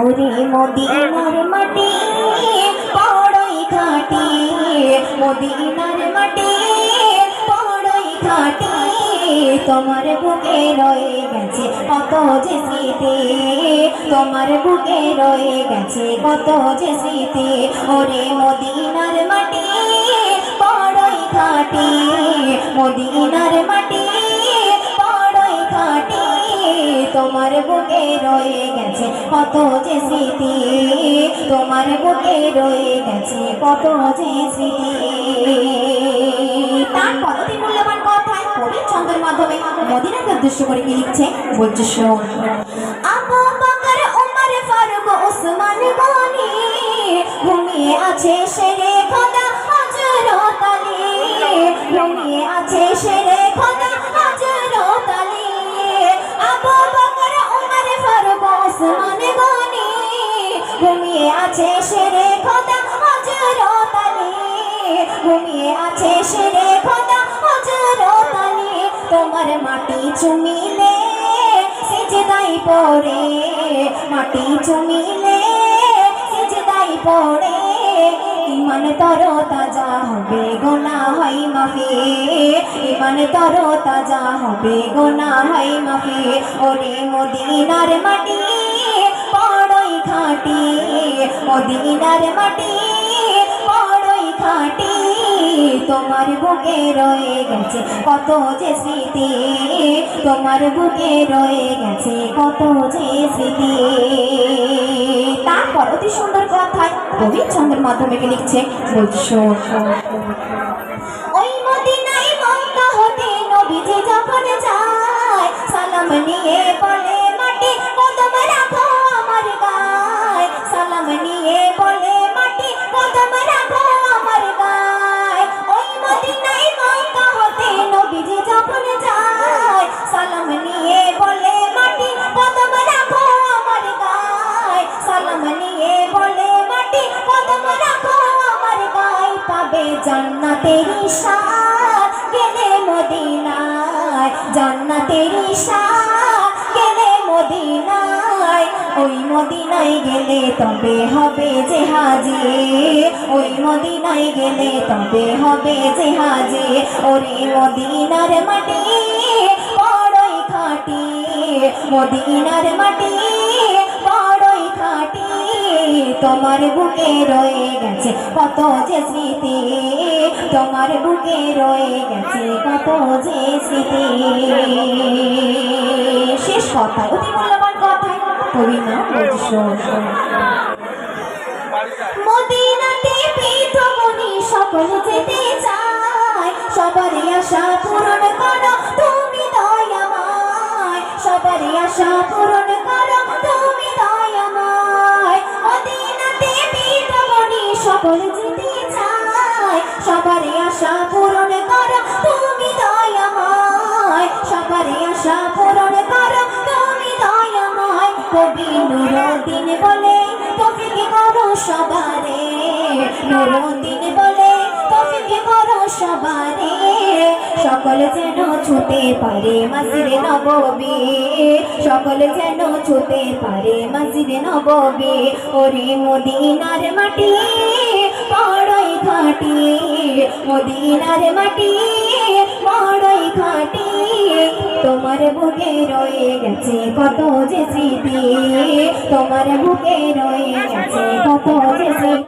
ওরে মদিনার মাটি, পড়ই ঘাটি। মদিনার মাটি, পড়ই ঘাটি। তোমার বুকে রয়ে গেছে কত যে স্মৃতি। তোমার বুকে রয়ে গেছে কত যে স্মৃতি। ওরে মদিনার মাটি, পড়ই ঘাটি। মদিনার মাটি বুকে রয়ে গেছে, কত যে স্মৃতি তোমার বুকে রয়ে গেছে, কত যে স্মৃতি। তার পরবর্তী মূল্যবান কথায় কবির ছন্দের মাধ্যমে মদিনাকে উদ্দেশ্য করে কি লিখছে? বলছে ঘুমিয়ে আছে শেরে খোদা ঘুমিয়ে আছে শেরে খোদা হযরত আলী ঘুমিয়ে আছে শেরে খোদা হযরত আলী তোমার মাটি চুমিলে সিজদাই পড়ে। মাটি চুমিলে সিজদাই পড়ে। ইমান তর তাজা হবে গোনা হয় মাফি। ইমান তর তাজা হবে গোনা হয় মাফি। ওরে মদিনার মাটি খাটি মদিনার মাটি পড়ই খাটি তোমার বুকে রয়ে গেছে কত যে স্মৃতি, তোমার বুকে রয়ে গেছে কত যে স্মৃতি। তারপর অতি সুন্দর কথায় কবি ছন্দের মাধ্যমে লিখছে, বলছো। পাবে জান্নাতের সাথ গেলে মদিনায়। জান্নাতের সাথ গেলে মদিনায়। ওই মদিনায় গেলে তবে হবে যে হাজি ওই মদিনায় গেলে তবে হবে যে হাজি ওরে মদিনার মাটি বড়ই খাটি। মদিনার মাটি তোমার বুকে রয়ে গেছে কত যে স্মৃতি, তোমার বুকে রয়ে গেছে কত যে স্মৃতি। শেষ কথা অতি মূল্যবান কথায় কবি না মদিনাতে পৃথমণি সকল যেতে চায়, সবারই আশা পূরণ করো, তুমি দয়াময়। সবারই আশা পূরণ সকল যেতে চায় সবারই আশা পূরণ করো, তুমি দয়াময়। সবারই আশা পূরণ করো, তুমি দয়াময়। কবি নুরুদ্দিন বলে তফিক করো সবারে? নুরুদ্দিন সকলে যেন ছুতে পারে মসজিদে নববী সকলে যেন ছুতে পারে মসজিদে নববী ওরে মদিনার মাটি, বড়ই ঘাটি মদিনার মাটি, বড়ই ঘাটি তোমার বুকে রয়ে গেছে কত যে স্মৃতি। তোমার বুকে রয়ে গেছে কত